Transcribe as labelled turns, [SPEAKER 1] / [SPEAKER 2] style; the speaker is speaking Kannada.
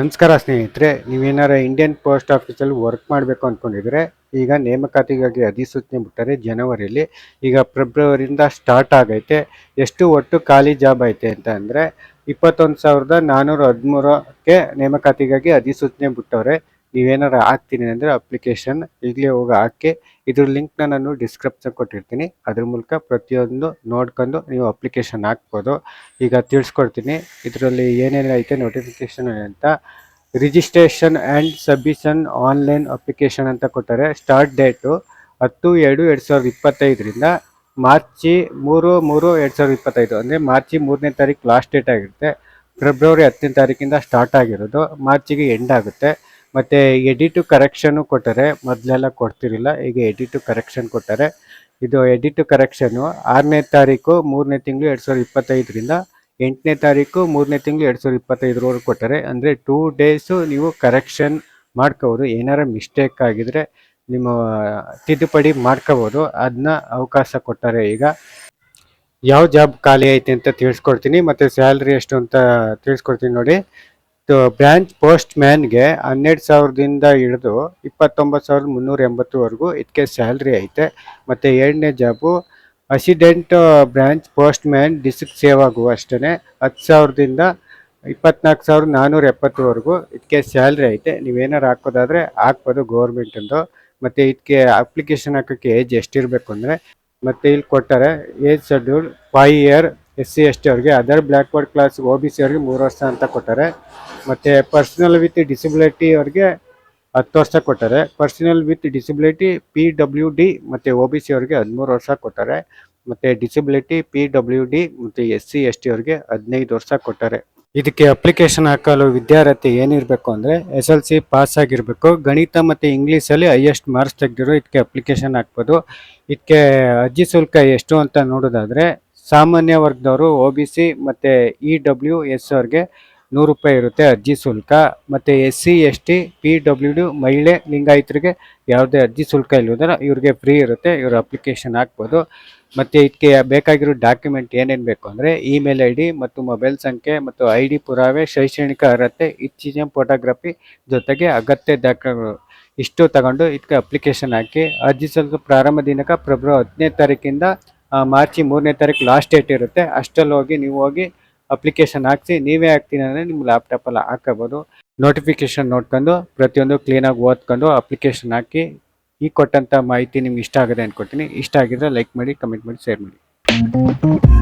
[SPEAKER 1] ನಮಸ್ಕಾರ ಸ್ನೇಹಿತರೆ, ನೀವೇನಾರ ಇಂಡಿಯನ್ ಪೋಸ್ಟ್ ಆಫೀಸಲ್ಲಿ ವರ್ಕ್ ಮಾಡಬೇಕು ಅಂದ್ಕೊಂಡಿದ್ರೆ ಈಗ ನೇಮಕಾತಿಗಾಗಿ ಅಧಿಸೂಚನೆ ಬಿಟ್ಟರೆ ಜನವರಿಯಲ್ಲಿ, ಈಗ ಫೆಬ್ರವರಿಯಿಂದ ಸ್ಟಾರ್ಟ್ ಆಗೈತೆ. ಎಷ್ಟು ಒಟ್ಟು ಖಾಲಿ ಜಾಬ್ ಐತೆ ಅಂತ ಅಂದರೆ, ಇಪ್ಪತ್ತೊಂದು ಸಾವಿರದ ನಾನ್ನೂರ ಹದಿಮೂರಕ್ಕೆ ನೇಮಕಾತಿಗಾಗಿ ಅಧಿಸೂಚನೆ ಬಿಟ್ಟವ್ರೆ ನೀವೇನಾರ ಹಾಕ್ತೀನಿ ಅಂದರೆ ಅಪ್ಲಿಕೇಶನ್ ಈಗಲೇ ಹೋಗಿ ಹಾಕಿ, ಇದ್ರ ಲಿಂಕ್ನ ನಾನು ಡಿಸ್ಕ್ರಿಪ್ಷನ್ ಕೊಟ್ಟಿರ್ತೀನಿ. ಅದ್ರ ಮೂಲಕ ಪ್ರತಿಯೊಂದು ನೋಡ್ಕೊಂಡು ನೀವು ಅಪ್ಲಿಕೇಶನ್ ಹಾಕ್ಬೋದು. ಈಗ ತಿಳಿಸ್ಕೊಡ್ತೀನಿ, ಇದರಲ್ಲಿ ಏನೇನು ಐತೆ ನೋಟಿಫಿಕೇಶನ್ ಅಂತ. Registration and submission online application ಅಂತ ಕೊಟ್ಟರೆ ಸ್ಟಾರ್ಟ್ ಡೇಟು ಹತ್ತು ಎರಡು ಎರಡು ಸಾವಿರದ ಇಪ್ಪತ್ತೈದರಿಂದ ಮಾರ್ಚಿ ಮೂರು ಮೂರು ಎರಡು ಸಾವಿರದ ಇಪ್ಪತ್ತೈದು, ಅಂದರೆ ಮಾರ್ಚಿ ಮೂರನೇ ತಾರೀಕು ಲಾಸ್ಟ್ ಡೇಟ್ ಆಗಿರುತ್ತೆ. ಫೆಬ್ರವರಿ ಹತ್ತನೇ ತಾರೀಕಿಂದ ಸ್ಟಾರ್ಟ್ ಆಗಿರೋದು. ಮಾರ್ಚಿಗೆ ಎಂಡ್ ಆಗುತ್ತೆ. ಮತ್ತು ಎಡಿಟು ಕರೆಕ್ಷನು ಕೊಟ್ಟರೆ ಮೊದಲೆಲ್ಲ ಕೊಡ್ತಿರಲಿಲ್ಲ, ಈಗ ಎಡಿಟು ಕರೆಕ್ಷನ್ ಕೊಟ್ಟಾರೆ. ಇದು ಎಡಿಟು ಕರೆಕ್ಷನು ಆರನೇ ತಾರೀಕು ಮೂರನೇ ತಿಂಗಳು ಎರಡು ಸಾವಿರದ ಇಪ್ಪತ್ತೈದರಿಂದ ಎಂಟನೇ ತಾರೀಕು ಮೂರನೇ ತಿಂಗಳು ಎರಡು ಸಾವಿರದ ಇಪ್ಪತ್ತೈದರವರೆಗೂ ಕೊಟ್ಟರೆ, ಅಂದರೆ ಟೂ ಡೇಸು ನೀವು ಕರೆಕ್ಷನ್ ಮಾಡ್ಕೋಬೋದು. ಏನಾರ ಮಿಸ್ಟೇಕ್ ಆಗಿದ್ರೆ ನಿಮ್ಮ ತಿದ್ದುಪಡಿ ಮಾಡ್ಕೋಬೋದು. ಅದನ್ನ ಅವಕಾಶ ಕೊಟ್ಟಾರೆ ಈಗ. ಯಾವ ಜಾಬ್ ಖಾಲಿ ಐತೆ ಅಂತ ತಿಳಿಸ್ಕೊಡ್ತೀನಿ. ಮತ್ತು ಸ್ಯಾಲ್ರಿ ಎಷ್ಟು ಅಂತ ತಿಳಿಸ್ಕೊಡ್ತೀನಿ ನೋಡಿ. ಬ್ರಾಂಚ್ ಪೋಸ್ಟ್ ಮ್ಯಾನ್ಗೆ ಹನ್ನೆರಡು ಸಾವಿರದಿಂದ ಹಿಡಿದು ಇಪ್ಪತ್ತೊಂಬತ್ತು ಸಾವಿರದ ಮುನ್ನೂರ ಎಂಬತ್ತುವರೆಗೂ ಇದಕ್ಕೆ ಸ್ಯಾಲ್ರಿ ಐತೆ. ಮತ್ತು ಎರಡನೇ job assistant branch post man district ಸೇವಾಗೂ ಅಷ್ಟೇ ಹತ್ತು ಸಾವಿರದಿಂದ ಇಪ್ಪತ್ನಾಲ್ಕು ಸಾವಿರದ ನಾನ್ನೂರ ಎಪ್ಪತ್ತುವರೆಗೂ ಇದಕ್ಕೆ ಸ್ಯಾಲ್ರಿ ಐತೆ. ನೀವೇನಾರು ಹಾಕೋದಾದ್ರೆ ಹಾಕ್ಬೋದು ಗೌರ್ಮೆಂಟಿಂದು. ಮತ್ತು ಇದಕ್ಕೆ ಅಪ್ಲಿಕೇಶನ್ ಹಾಕೋಕ್ಕೆ ಏಜ್ ಎಷ್ಟಿರಬೇಕು ಅಂದರೆ ಮತ್ತು ಇಲ್ಲಿ ಕೊಟ್ಟಾರೆ age schedule five year S C S T ಅವ್ರಿಗೆ other backward class O B C ಅವ್ರಿಗೆ ಮೂರು ವರ್ಷ ಅಂತ ಕೊಟ್ಟಾರೆ, ಮತ್ತು ಪರ್ಸನಲ್ ವಿತ್ ಡಿಸಬಿಲಿಟಿ ಅವ್ರಿಗೆ ಹತ್ತು ವರ್ಷ ಕೊಟ್ಟಾರೆ personal with disability P W D ಮತ್ತು ಒ ಬಿ ಸಿ ಅವ್ರಿಗೆ ಹದಿಮೂರು ವರ್ಷ ಕೊಟ್ಟಾರೆ, ಮತ್ತು ಡಿಸಬಿಲಿಟಿ ಪಿ ಡಬ್ಲ್ಯೂ ಡಿ ಮತ್ತು ಎಸ್ ಸಿ ಎಸ್ ಟಿ ಅವ್ರಿಗೆ ಹದಿನೈದು ವರ್ಷ ಕೊಟ್ಟಾರೆ. ಇದಕ್ಕೆ ಅಪ್ಲಿಕೇಶನ್ ಹಾಕಲು ವಿದ್ಯಾರ್ಥಿ ಏನಿರಬೇಕು ಅಂದರೆ ಎಸ್ ಎಲ್ ಸಿ ಪಾಸ್ ಆಗಿರಬೇಕು. ಗಣಿತ ಮತ್ತು ಇಂಗ್ಲೀಷಲ್ಲಿ ಹೈಯೆಸ್ಟ್ ಮಾರ್ಕ್ಸ್ ತೆಗೆದಿರೋ ಇದಕ್ಕೆ ಅಪ್ಲಿಕೇಶನ್ ಹಾಕ್ಬೋದು. ಇದಕ್ಕೆ ಅರ್ಜಿ ಶುಲ್ಕ ಎಷ್ಟು ಅಂತ ನೋಡೋದಾದರೆ ಸಾಮಾನ್ಯ ವರ್ಗದವರು ಒ ಬಿ ಸಿ ಮತ್ತು ಇ ಡಬ್ಲ್ಯೂ ಎಸ್ ಅವ್ರಿಗೆ ನೂರು ರೂಪಾಯಿ ಇರುತ್ತೆ ಅರ್ಜಿ ಶುಲ್ಕ. ಮತ್ತು S C S T P W D ಮಹಿಳೆ, ಲಿಂಗಾಯಿತರಿಗೆ ಯಾವುದೇ ಅರ್ಜಿ ಶುಲ್ಕ ಇಲ್ಲದರ ಇವ್ರಿಗೆ ಫ್ರೀ ಇರುತ್ತೆ, ಇವ್ರ ಅಪ್ಲಿಕೇಶನ್ ಹಾಕ್ಬೋದು. ಮತ್ತು ಇದಕ್ಕೆ ಬೇಕಾಗಿರೋ ಡಾಕ್ಯುಮೆಂಟ್ ಏನೇನು ಬೇಕು ಅಂದರೆ ಇಮೇಲ್ ಐ ಡಿ ಮತ್ತು ಮೊಬೈಲ್ ಸಂಖ್ಯೆ ಮತ್ತು ಐ ಡಿ ಪುರಾವೆ, ಶೈಕ್ಷಣಿಕ ಅರ್ಹತೆ, ಇತ್ತೀಚಿನ ಫೋಟೋಗ್ರಫಿ ಜೊತೆಗೆ ಅಗತ್ಯ ದಾಖಲೆಗಳು. ಇಷ್ಟು ತಗೊಂಡು ಇದಕ್ಕೆ ಅಪ್ಲಿಕೇಶನ್ ಹಾಕಿ ಅರ್ಜಿ ಸಲ್ಲಿಸೋ ಪ್ರಾರಂಭ ದಿನಕ್ಕೆ ಫೆಬ್ರವರಿ ಹತ್ತನೇ ತಾರೀಕಿಂದ ಮಾರ್ಚಿ ಮೂರನೇ ತಾರೀಕು ಲಾಸ್ಟ್ ಡೇಟ್ ಇರುತ್ತೆ. ಅಷ್ಟಲ್ಲಿ ಹೋಗಿ ನೀವು ಹೋಗಿ ಅಪ್ಲಿಕೇಶನ್ ಹಾಕ್ಸಿ, ನೀವೇ ಹಾಕ್ತೀನಿ ಅಂದರೆ ನಿಮ್ಮ ಲ್ಯಾಪ್ಟಾಪಲ್ಲಿ ಹಾಕೋಬೋದು. ನೋಟಿಫಿಕೇಶನ್ ನೋಡ್ಕೊಂಡು, ಪ್ರತಿಯೊಂದು ಕ್ಲೀನಾಗಿ ಓದ್ಕೊಂಡು ಅಪ್ಲಿಕೇಶನ್ ಹಾಕಿ, ಈ ಕೊಟ್ಟಂಥ ಮಾಹಿತಿ ನಿಮ್ಗೆ ಇಷ್ಟ ಆಗಿದೆ ಅಂದ್ಕೊಳ್ತೀನಿ ಇಷ್ಟ ಆಗಿದ್ರೆ ಲೈಕ್ ಮಾಡಿ ಕಮೆಂಟ್ ಮಾಡಿ ಶೇರ್ ಮಾಡಿ.